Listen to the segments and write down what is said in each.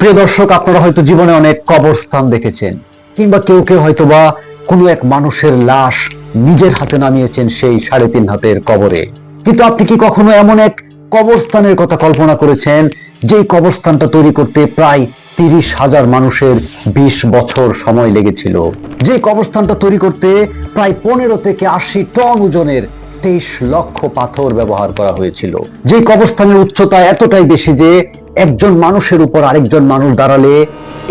প্রিয় দর্শক, আপনারা হয়তো জীবনে অনেক কবরস্থান দেখেছেন, কিংবা কেউ কেউ হয়তো বা কোনো এক মানুষের লাশ নিজের হাতে নামিয়েছেন সেই সাড়ে তিন হাতের কবরে। কিন্তু আপনি কি কখনো এমন এক কবরস্থানের কথা কল্পনা করেছেন, যেই কবরস্থানটা তৈরি করতে প্রায় তিরিশ হাজার মানুষের বিশ বছর সময় লেগেছিল? যে কবরস্থানটা তৈরি করতে প্রায় পনেরো থেকে আশি টন ওজনের তেইশ লক্ষ পাথর ব্যবহার করা হয়েছিল। যে কবরস্থানের উচ্চতা এতটাই বেশি যে একজন মানুষের উপর আরেকজন মানুষ দাঁড়ালে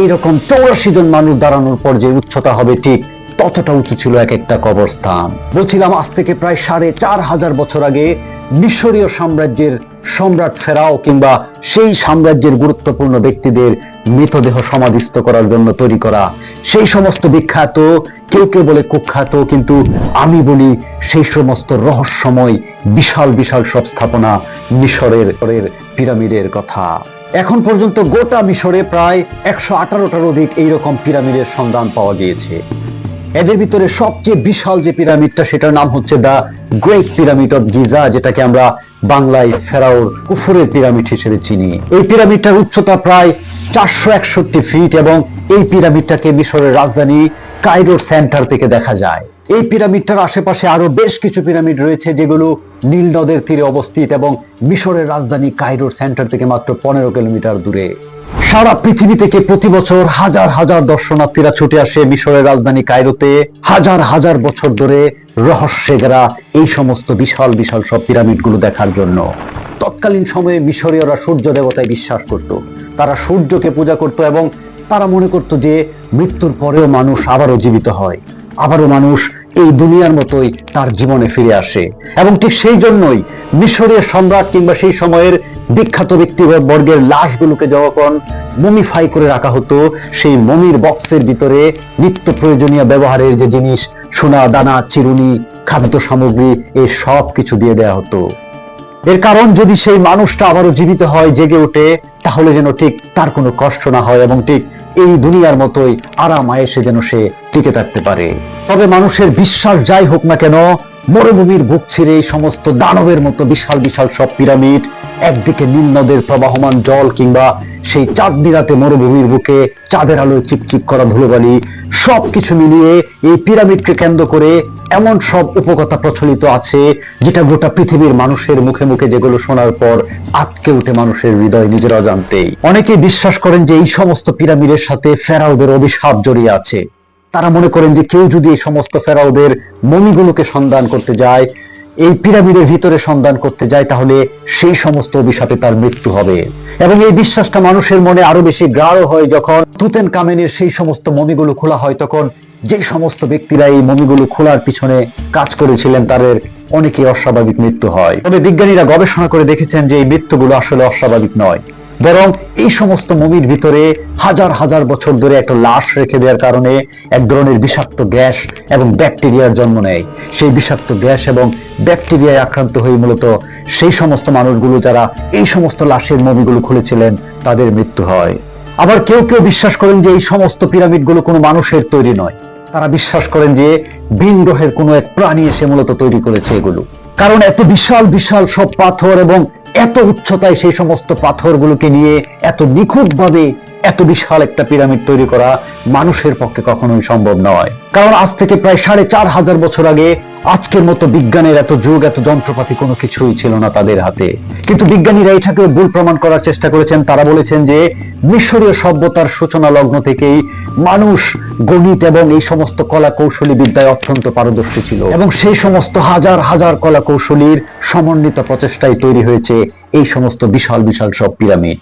এরকম চৌরাশি জন মানুষ দাঁড়ানোর পর যে উচ্চতা হবে ঠিক ততটা উঁচু ছিল এক একটা কবরস্থান। বলছিলাম, আজ থেকে প্রায় সাড়ে চার হাজার বছর আগে মিশরীয় সাম্রাজ্যের সম্রাট ফেরাও কিংবা সেই সাম্রাজ্যের গুরুত্বপূর্ণ ব্যক্তিদের মৃতদেহ সমাধিস্থ করার জন্য তৈরি করা। সেই সমস্ত বিখ্যাত, কেউ কেউ বলে কুখ্যাত, কিন্তু আমি বলি সেই সমস্ত রহস্যময়, বিশাল বিশাল সব স্থাপনা মিশরের পিরামিডের কথা। এখন পর্যন্ত গোটা মিশরে প্রায় একশো আঠারোটার অধিক এইরকম পিরামিডের সন্ধান পাওয়া গিয়েছে। এদের ভিতরে সবচেয়ে বিশাল যে পিরামিডটা, সেটার নাম হচ্ছে the great pyramid of Giza, যেটাকে আমরা বাংলায় ফেরাওর কুফুরের পিরামিড হিসেবে চিনি। এই পিরামিডটার উচ্চতা প্রায় চারশো একষট্টি ফিট এবং এই পিরামিডটাকে মিশরের রাজধানী কাইরোর সেন্টার থেকে দেখা যায়। এই পিরামিডটার আশেপাশে আরও বেশ কিছু পিরামিড রয়েছে, যেগুলো নীল নদের তীরে অবস্থিত এবং মিশরের রাজধানী কাইরোর সেন্টার থেকে মাত্র পনেরো কিলোমিটার দূরে। সারা পৃথিবী থেকে প্রতি বছর হাজার হাজার দর্শনার্থীরা ছুটে আসে মিশরের রাজধানী কায়রোতে। হাজার হাজার বছর ধরে রহস্যে ঘেরা এই সমস্ত বিশাল বিশাল সব পিরামিডগুলো দেখার জন্য। তৎকালীন সময়ে মিশরীয়রা সূর্য দেবতায় বিশ্বাস করত। তারা সূর্যকে পূজা করত এবং তারা মনে করত যে মৃত্যুর পরেও মানুষ আবারও জীবিত হয়। আবারও মানুষ এই দুনিয়ার মতোই তার জীবনে ফিরে আসে। এবং ঠিক সেই জন্যই মিশরের সম্রাট কিংবা সেই সময়ের বিখ্যাত ব্যক্তি বর্গের লাশগুলোকে যখন মমিফাই করে রাখা হতো, সেই মমির বক্সের ভিতরে নিত্য প্রয়োজনীয় ব্যবহারের যে জিনিস, সোনা, দানা, চিরুনি, খাদ্য সামগ্রী এই সব কিছু দিয়ে দেওয়া হতো। এর কারণ যদি সেই মানুষটা আবারও জীবিত হয়, জেগে ওঠে তাহলে যেন ঠিক তার কোনো কষ্ট না হয় এবং ঠিক এই দুনিয়ার মতোই আরাম আয়েসে যেন সে টিকে থাকতে পারে। তবে মানুষের বিশ্বাস যাই হোক না কেন, মরুভূমির বুক ছিঁড়ে এই সমস্ত দানবের মতো বিশাল বিশাল সব পিরামিড, একদিকে নীল নদের প্রবাহমান জল কিংবা সেই চাঁদনি রাতে মরুভূমির বুকে চাঁদের আলোয় চিকচিক করা ধুলোবালি সব কিছু মিলিয়ে এই পিরামিডকে কেন্দ্র করে এমন সব উপকথা প্রচলিত আছে, যেটা গোটা পৃথিবীর মানুষের মুখে মুখে যেগুলো শোনার পর আটকে উঠে মানুষের হৃদয় নিজের অজান্তেই। অনেকে বিশ্বাস করেন যে এই সমস্ত পিরামিডের সাথে ফেরাউদের অভিশাপ জড়িয়ে আছে। তারা মনে করেন যে কেউ যদি এই সমস্ত ফেরাউদের মমিগুলোকে সন্ধান করতে যায়, এই পিরামিডের ভিতরে সন্ধান করতে যায়, তাহলে সেই সমস্ত অভিশাপে তার মৃত্যু হবে। এবং এই বিশ্বাসটা মানুষের মনে আরও বেশি গাঢ় হয় যখন তুতেন কামেনের সেই সমস্ত মমিগুলো খোলা হয়, তখন যে সমস্ত ব্যক্তিরা এই মমিগুলো খোলার পিছনে কাজ করেছিলেন, তাদের অনেকেই অস্বাভাবিক মৃত্যু হয়। তবে বিজ্ঞানীরা গবেষণা করে দেখেছেন যে এই মৃত্যুগুলো আসলে অস্বাভাবিক নয়। বরং এই সমস্ত মুভির ভিতরে হাজার হাজার বছর ধরে একটা লাশ রেখে দেওয়ার কারণে এক ধরনের বিষাক্ত গ্যাস এবং ব্যাকটেরিয়ার জন্ম নেয়। সেই বিষাক্ত গ্যাস এবং ব্যাকটেরিয়ায় আক্রান্ত হয়ে মূলত সেই সমস্ত মানুষগুলো যারা এই সমস্ত লাশের মমিগুলো খুলেছিলেন, তাদের মৃত্যু হয়। আবার কেউ কেউ বিশ্বাস করেন যে এই সমস্ত পিরামিডগুলো কোনো মানুষের তৈরি নয়। তারা বিশ্বাস করেন যে ভিন গ্রহের কোনো এক প্রাণী এসে মূলত তৈরি করেছে এগুলো। কারণ এত বিশাল বিশাল সব পাথর এবং এত উচ্চতায় সেই সমস্ত পাথরগুলোকে নিয়ে এত নিখুঁতভাবে এত বিশাল একটা পিরামিড তৈরি করা মানুষের পক্ষে কখনোই সম্ভব নয়। কারণ আজ থেকে প্রায় সাড়ে চার হাজার বছর আগে আজকের মতো বিজ্ঞানের এত যুগ, এত যন্ত্রপাতি কোনো কিছুই ছিল না তাদের হাতে। কিন্তু বিজ্ঞানীরা এটাকে ভুল প্রমাণ করার চেষ্টা করেছেন। তারা বলেছেন যে, মিশরীয় সভ্যতার সূচনা লগ্ন থেকেই মানুষ, গণিত এবং এই সমস্ত কলা কৌশলী বিদ্যায় অত্যন্ত পারদর্শী ছিল। এবং সেই সমস্ত হাজার হাজার কলা কৌশলীর সমন্বিত প্রচেষ্টায় তৈরি হয়েছে এই সমস্ত বিশাল বিশাল সব পিরামিড।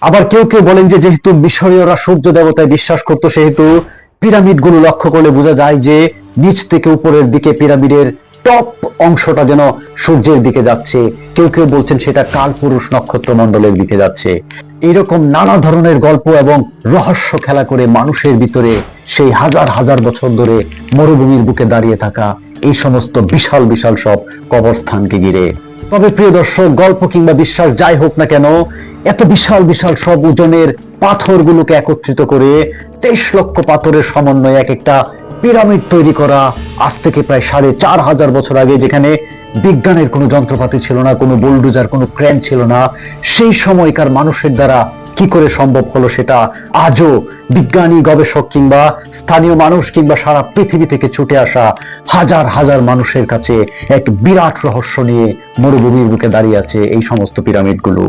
আবার কেউ কেউ বলেন যে, যেহেতু মিশরীয়রা সূর্য দেবতায় বিশ্বাস করতো, সেহেতু পিরামিডগুলো লক্ষ্য করলে বোঝা যায় যে নিচ থেকে উপরের দিকে পিরামিডের টপ অংশটা যেন সূর্যের দিকে যাচ্ছে। কেউ কেউ বলছেন সেটা কালপুরুষ নক্ষত্র মণ্ডলের দিকে যাচ্ছে। এরকম নানা ধরনের গল্প এবং রহস্য খেলা করে মানুষের ভিতরে সেই হাজার হাজার বছর ধরে মরুভূমির বুকে দাঁড়িয়ে থাকা এই সমস্ত বিশাল বিশাল সব কবরস্থানকে ঘিরে। তবে প্রিয় দর্শক, গল্প কিংবা বিশ্বাস যাই হোক না কেন, এত বিশাল বিশাল সব ওজনের পাথরগুলোকে একত্রিত করে তেইশ লক্ষ পাথরের সমন্বয়ে এক একটা পিরামিড তৈরি করা আজ থেকে প্রায় সাড়ে চার হাজার বছর আগে, যেখানে বিজ্ঞানের কোনো যন্ত্রপাতি ছিল না, কোনো বুলডোজার কোনো ক্রেন ছিল না, সেই সময়কার মানুষের দ্বারা কি করে সম্ভব হলো সেটা আজও বিজ্ঞানী, গবেষক কিংবা স্থানীয় মানুষ কিংবা সারা পৃথিবী থেকে ছুটে আসা হাজার হাজার মানুষের কাছে এক বিরাট রহস্য নিয়ে মরুভূমির বুকে দাঁড়িয়ে আছে এই সমস্ত পিরামিডগুলো।